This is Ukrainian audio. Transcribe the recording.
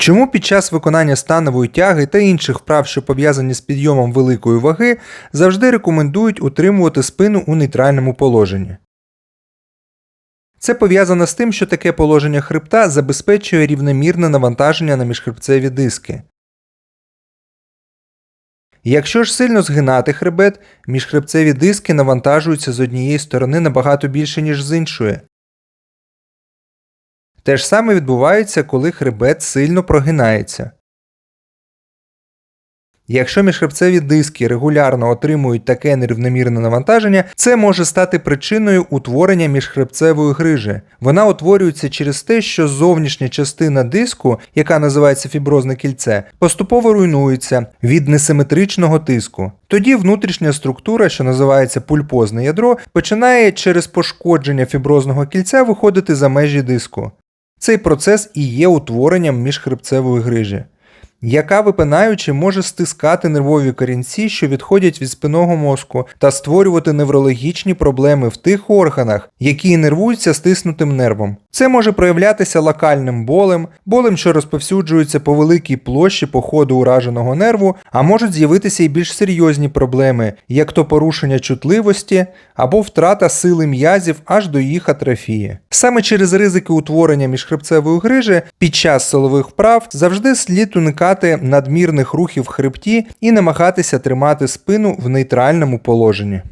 Чому під час виконання станової тяги та інших вправ, що пов'язані з підйомом великої ваги, завжди рекомендують утримувати спину у нейтральному положенні? Це пов'язано з тим, що таке положення хребта забезпечує рівномірне навантаження на міжхребцеві диски. Якщо ж сильно згинати хребет, міжхребцеві диски навантажуються з однієї сторони набагато більше, ніж з іншої. Те ж саме відбувається, коли хребет сильно прогинається. Якщо міжхребцеві диски регулярно отримують таке нерівномірне навантаження, це може стати причиною утворення міжхребцевої грижі. Вона утворюється через те, що зовнішня частина диску, яка називається фіброзне кільце, поступово руйнується від несиметричного тиску. Тоді внутрішня структура, що називається пульпозне ядро, починає через пошкодження фіброзного кільця виходити за межі диску. Цей процес і є утворенням міжхребцевої грижі яка випинаючи може стискати нервові корінці, що відходять від спинного мозку, та створювати неврологічні проблеми в тих органах, які інервуються стиснутим нервом. Це може проявлятися локальним болем, болем, що розповсюджується по великій площі по ходу ураженого нерву, а можуть з'явитися і більш серйозні проблеми, як то порушення чутливості або втрата сили м'язів аж до їх атрофії. Саме через ризики утворення міжхребцевої грижі під час силових вправ завжди слід уникати надмірних рухів хребті і намагатися тримати спину в нейтральному положенні.